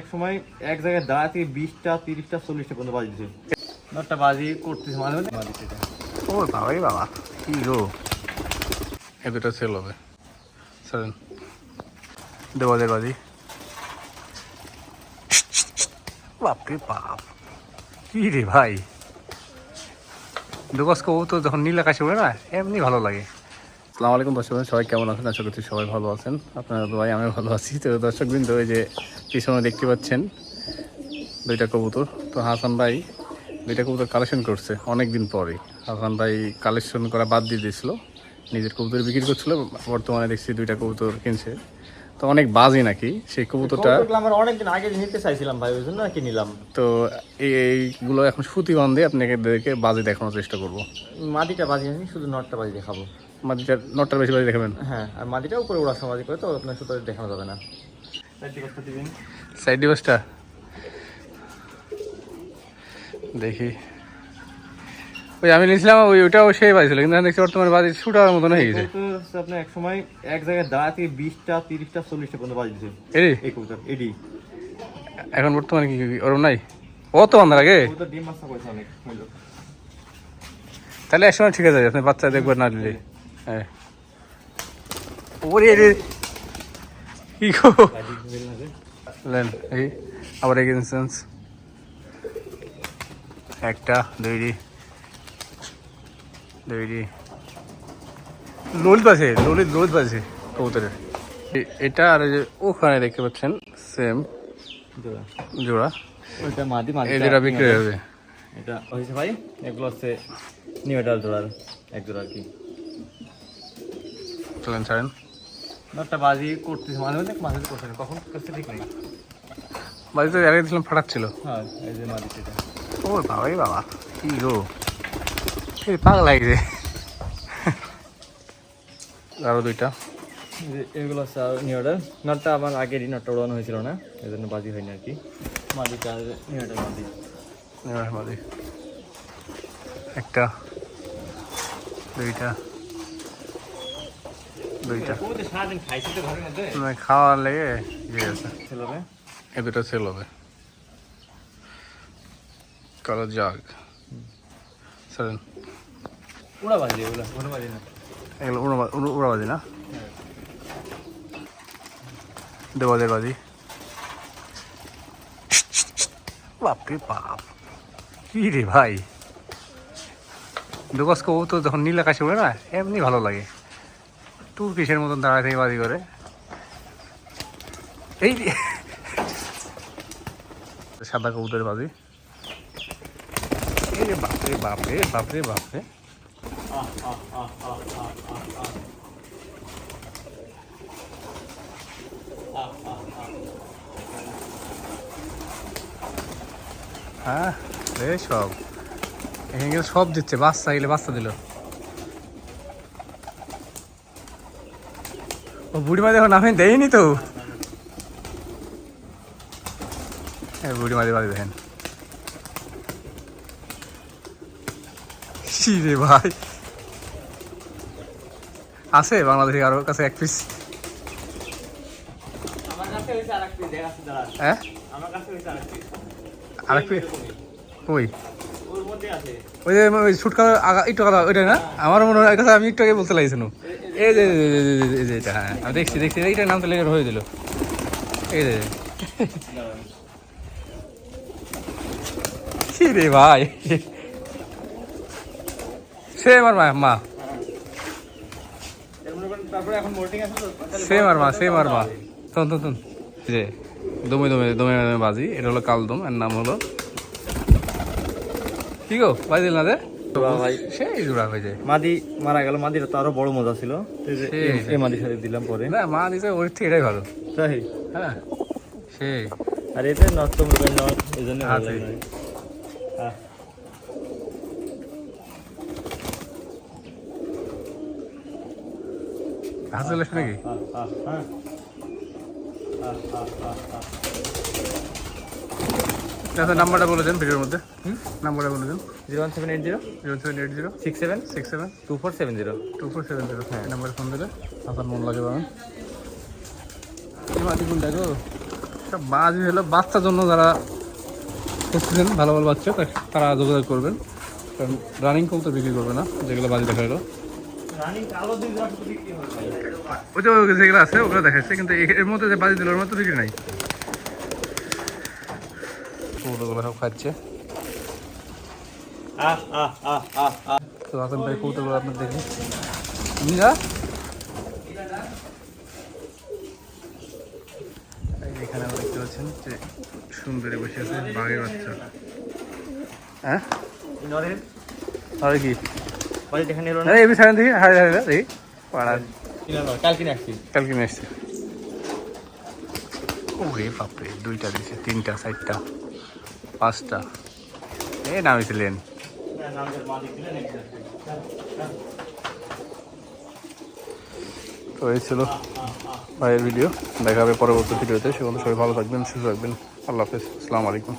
এক সময় এক জায়গায় দাঁড়া থেকে বিশটা তিরিশটা চল্লিশটা পর্যন্ত বাজি দিচ্ছে একটা বাজি করতেছে মাঝে মাঝে ও বাবাই বাবা কি গো? এ দুটো সেল হবে। সারেন দেওয়ালের বাজি বাপরে বাপ কি রে ভাই? দুগস কবুতর যখন নীল আকাশে ওড়ে না এমনি ভালো লাগে। আসসালামু আলাইকুম দর্শক সবাই কেমন আছেন? আশা করছি সবাই ভালো আছেন। আপনারা ভাই আমি ভালো আছি। তো দর্শক বিন্দু ওই যে পিছনে দেখতে পাচ্ছেন দুইটা কবুতর। তো হাসান ভাই দুইটা কবুতর কালেকশন করছে অনেক দিন পরে। হাসান ভাই কালেকশন করা বাদ দিয়ে দিয়েছিল নিজের কবুতর বিক্রি করছিল বর্তমানে দেখছি দুইটা কবুতর কিনছে। তো অনেক বাজে নাকি সেই কবুতরটা? আগে নিতে চাইছিলাম ভাই ওই জন্য আর তো এই এইগুলো এখন সুতি বান্ধে আপনাকে দেখে বাজে দেখানোর চেষ্টা করব। মাটিটা বাজি শুধু নটটা বাজি দেখাবো। মাটিটা নটার বেশি বাজে দেখাবেন। হ্যাঁ আর মাটিটা উপরে ওড়া সমাজি করে তো আপনার শুধু দেখানো যাবে না। সাইড ডিভাসটা দেখি। ওই আমি নিয়েছিলাম ওই ওটাও সেই বাজছিল কিন্তু এখন দেখছি বর্তমানে বাজে শুটার মতন হয়ে গেছে। আপনার এক সময় এক জায়গায় দাঁড়া থেকে বিশটা তিরিশটা চল্লিশটা পর্যন্ত বাজি দিচ্ছে এরে এই কবুতর এডি। এখন বর্তমানে কি ওরম নাই? ও তো বান্ধার আগে? ডিম মাছটা করেছে অনেক তাহলে একসময় ঠিক আছে আপনি বাচ্চা দেখবেন না দিলে। হ্যাঁ। ওরে রে। কি গো লেন এই আবার এক ইনস্টেন্স একটা দুইটি। দুইটি। ললিত ললিত আছে কবুতরের। এটা আর যে ওখানে দেখতে পাচ্ছেন সেম জোড়া। জোড়া। ওইটা মাদি মাদি এই যেটা বিক্রি হবে। এটা হয়েছে ভাই এগুলো হচ্ছে নিউটাল জোড়ার এক জোড়া আর কি। চলেন ছাড়েন? একটা বাজি করতেছে মাঝে মাঝে মাঝে মাঝে কখন? করছে ঠিক নেই। বাড়িতে আগে দিয়েছিলাম ফাটাচ্ছিল। হ্যাঁ এই যে মাদি সেটা ও বাবাই বাবা কি গো। পাগল লাগছে আরও দুইটা। যে এগুলো হচ্ছে নিউটাল নটটা আমার আগেরই নটটা উড়ানো হয়েছিল না এই জন্য বাজি হয়নি আর কি। মাদিটা নিউটাল মাদি এবার মাঝে একটা দুইটা। দুইটা। তো খাওয়ার লেগে ইয়ে এ দুটো সেল হবে কালো জাগ। সারেন উড়া বাজি এগুলো না। এগুলো উড়ো উড়ো উড়াবাজি না? বাজি। বাপরে বাপ। কি রে ভাই? দুগস কবুতর যখন নীল আকাশে ওড়ে না এমনি ভালো লাগে। টুরকিশের মতন দাঁড়ায় থেকে বাজি করে এই। সাদা কবুতরের বাজি। এই বাপরে বাপরে বাপরে বাপরে। হ্যাঁ রে সব। এখানে সব দিচ্ছে, বাচ্চা গেলে বাচ্চা দিল। ও বুড়িমা দেখো নামে দেয়নি তো। বুড়িমা দিয়ে বাড়ি দেখেন। রে ভাই। আছে বাংলাদেশি কারোর কাছে এক পিস হ্যাঁ? পিস ওই যে ওই একটু কথা ওইটা না? আমার মনে হয় আমি একটু আগে বলতে লাগছিল হ্যাঁ। দেখছি দেখছি এইটার নাম তো হয়ে দিল এই কি রে ভাই। সে আমার মা মা। সেম আর মা সেম আর দমে দমে দমে দমে বাজি। এটা হলো কালদম, এর নাম হলো কি গো বাজি না দে জোড়া ভাই। সেই জোড়া হয়ে যায়। মাদি মারা গেল মাদিটা তো আরও বড় মজা ছিল। এই মাদির সাথে দিলাম পরে। না মা দিছে ওর থেকে এটাই ভালো। তাই হ্যাঁ সেই আর এতে নট মোবাইল নট এই জন্য ভালো। লাগে হ্যাঁ। আসে নাকি? হ্যাঁ। হ্যাঁ হ্যাঁ হ্যাঁ, হ্যাঁ, হ্যাঁ। আচ্ছা নাম্বারটা বলে দেন ভিডিওর মধ্যে। নাম্বারটা বলে দেন। Zero one seven eight zero. Zero seven eight zero. Six seven. Six seven. Two four seven zero. Two four seven zero. হ্যাঁ। নাম্বারে ফোন দিলে। আপনার মন লাগে পাবেন মাটি কোনটা গো? সব বাজি হলো বাচ্চার জন্য যারা খুঁজছেন ভালো ভালো বাচ্চা তারা যোগাযোগ করবেন। কারণ রানিং কল তো বিক্রি করবে না যেগুলো বাজি দেখা হলো। ওই ওই যেগুলো আছে ওগুলো দেখাচ্ছে কিন্তু এর মধ্যে যে বাজি দিল ওর মধ্যে বিক্রি নাই। সব খাচ্ছে। আহ আহ আহ আহ আহ। তো আসেন ভাই কবুতরগুলো আপনার দেখি নিরা এখানে দেখতে পাচ্ছেন যে সুন্দরী বসে আছে বাঘের বাচ্চা। হ্যাঁ? নরেন? আর কি? বাড়ি দেখা নিল না আরে এবি সাইন দেখি হাই হাই দেখি পাড়ার কিনা নয় কাল আসছি। কালকে নিয়ে আসছে। ও রে বাপরে দুইটা দিছে তিনটা চারটা। পাঁচটা। এ নামিয়েছিলেন তো এই ছিল ভাইয়ের ভিডিও দেখা হবে পরবর্তী ভিডিওতে সেগুলো সবাই ভালো থাকবেন, সুস্থ থাকবেন। আল্লাহ হাফেজ। আসসালামু আলাইকুম।